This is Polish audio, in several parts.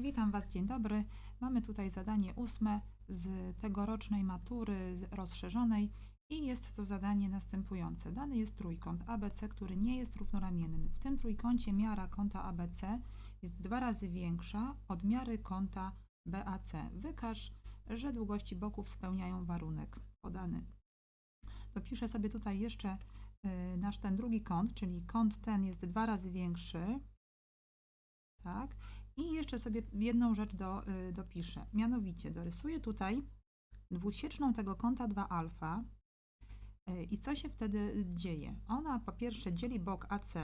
Witam Was, dzień dobry. Mamy tutaj zadanie ósme z tegorocznej matury rozszerzonej i jest to zadanie następujące. Dany jest trójkąt ABC, który nie jest równoramienny. W tym trójkącie miara kąta ABC jest dwa razy większa od miary kąta BAC. Wykaż, że długości boków spełniają warunek podany. Dopiszę sobie tutaj jeszcze y, nasz ten drugi kąt, czyli kąt ten jest dwa razy większy. Tak. I jeszcze sobie jedną rzecz do, y, dopiszę. Mianowicie dorysuję tutaj dwusieczną tego kąta 2 alfa. Y, I co się wtedy dzieje? Ona po pierwsze dzieli bok AC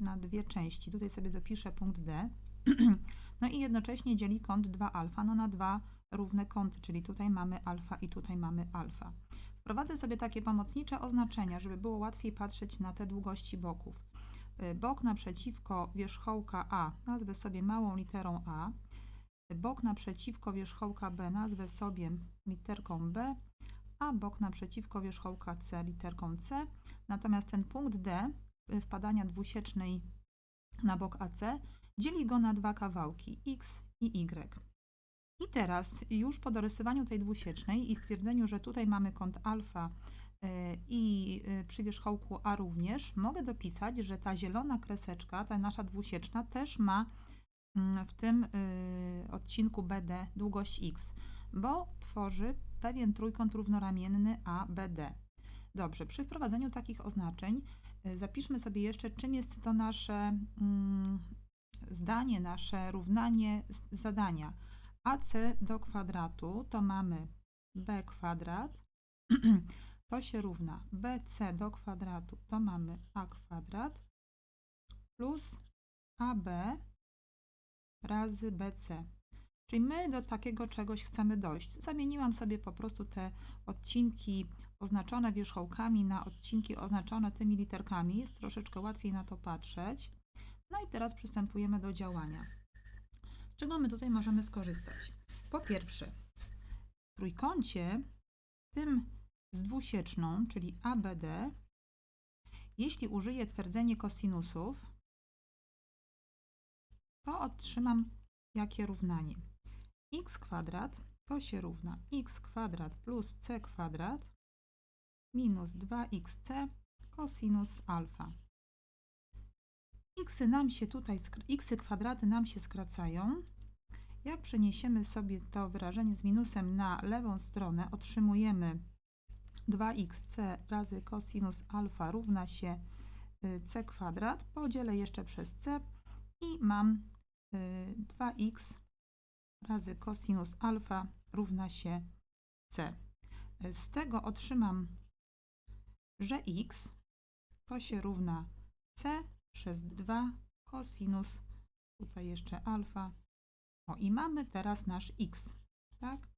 na dwie części. Tutaj sobie dopiszę punkt D. No i jednocześnie dzieli kąt 2 alfa no na dwa równe kąty, czyli tutaj mamy alfa i tutaj mamy alfa. Wprowadzę sobie takie pomocnicze oznaczenia, żeby było łatwiej patrzeć na te długości boków. Bok naprzeciwko wierzchołka A nazwę sobie małą literą A. Bok naprzeciwko wierzchołka B nazwę sobie literką B, a bok naprzeciwko wierzchołka C literką C. Natomiast ten punkt D y, wpadania dwusiecznej na bok AC dzieli go na dwa kawałki X i Y. I teraz już po dorysowaniu tej dwusiecznej i stwierdzeniu, że tutaj mamy kąt alfa i y, przy wierzchołku A również, mogę dopisać, że ta zielona kreseczka, ta nasza dwusieczna też ma mm, w tym y, odcinku BD długość X, bo tworzy pewien trójkąt równoramienny ABD. Dobrze, przy wprowadzeniu takich oznaczeń y, zapiszmy sobie jeszcze, czym jest to nasze mm, zdanie, nasze równanie zadania. AC do kwadratu to mamy b kwadrat, to się równa bc do kwadratu, to mamy a kwadrat, plus ab razy bc. Czyli my do takiego czegoś chcemy dojść. Zamieniłam sobie po prostu te odcinki oznaczone wierzchołkami na odcinki oznaczone tymi literkami. Jest troszeczkę łatwiej na to patrzeć. No i teraz przystępujemy do działania. Z czego my tutaj możemy skorzystać? Po pierwsze, w trójkącie, tym z dwusieczną, czyli ABD, jeśli użyję twierdzenie kosinusów, to otrzymam jakie równanie? x kwadrat to się równa x kwadrat plus c kwadrat minus 2xc cosinus alfa. Xy nam się tutaj, xy kwadraty nam się skracają. Jak przeniesiemy sobie to wyrażenie z minusem na lewą stronę, otrzymujemy 2xc razy cosinus alfa równa się y, c kwadrat. Podzielę jeszcze przez c i mam y, 2x razy cosinus alfa równa się c. Y, Z tego otrzymam, że x to się równa c przez 2 cosinus, tutaj jeszcze alfa. O i mamy teraz nasz x, tak?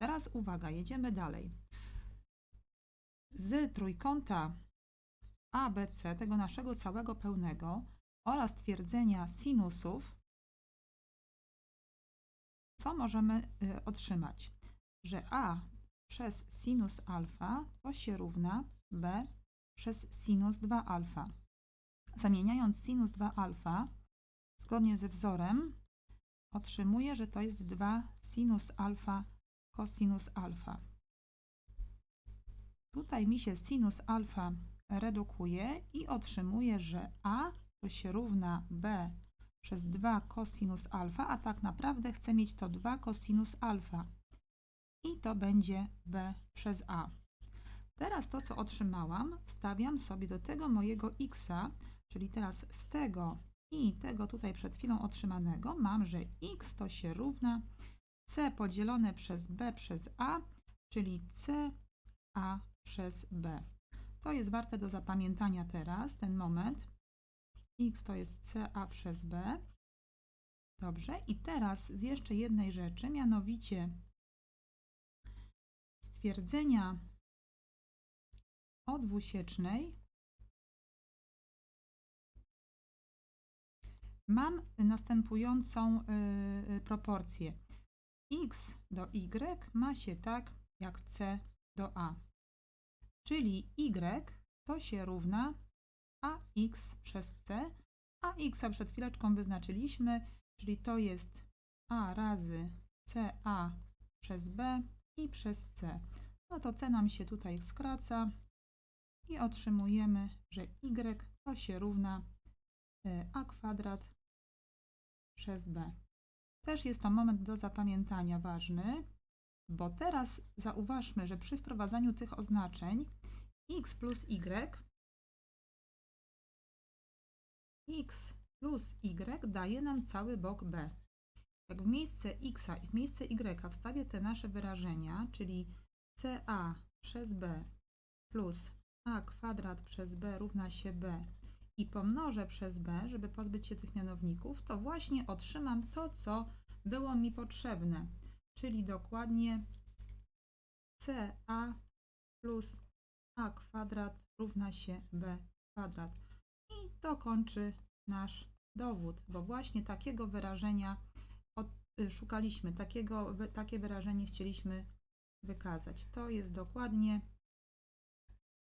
Teraz uwaga, jedziemy dalej. Z trójkąta ABC, tego naszego całego pełnego oraz twierdzenia sinusów, co możemy y, otrzymać? Że a przez sinus alfa to się równa b przez sinus 2 alfa. Zamieniając sinus 2 alfa zgodnie ze wzorem, otrzymuję, że to jest 2 sinus alfa cosinus alfa. Tutaj mi się sinus alfa redukuje i otrzymuję, że a to się równa b przez 2 cosinus alfa, a tak naprawdę chcę mieć to 2 cosinus alfa. I to będzie b przez a. Teraz to, co otrzymałam, wstawiam sobie do tego mojego xa, czyli teraz z tego i tego tutaj przed chwilą otrzymanego mam, że x to się równa c podzielone przez b przez a, czyli c a przez b. To jest warte do zapamiętania teraz, ten moment. x to jest ca przez b. Dobrze, i teraz z jeszcze jednej rzeczy, mianowicie stwierdzenia o dwusiecznej mam następującą y, y, proporcję. x do y ma się tak jak c do a. Czyli y to się równa ax przez c, a x przed chwileczką wyznaczyliśmy, czyli to jest a razy ca przez b i przez c. No to c nam się tutaj skraca i otrzymujemy, że y to się równa y, a kwadrat przez b. Też jest to moment do zapamiętania ważny, bo teraz zauważmy, że przy wprowadzaniu tych oznaczeń x plus y x plus y daje nam cały bok b. Jak w miejsce x i w miejsce y wstawię te nasze wyrażenia, czyli ca przez b plus a kwadrat przez b równa się b i pomnożę przez b, żeby pozbyć się tych mianowników, to właśnie otrzymam to, co było mi potrzebne, czyli dokładnie ca plus a kwadrat równa się b kwadrat. I to kończy nasz dowód, bo właśnie takiego wyrażenia y, szukaliśmy, takiego, takie wyrażenie chcieliśmy wykazać. To jest dokładnie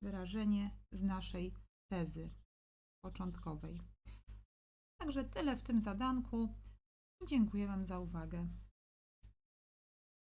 wyrażenie z naszej tezy początkowej. Także tyle w tym zadanku. Dziękuję Wam za uwagę.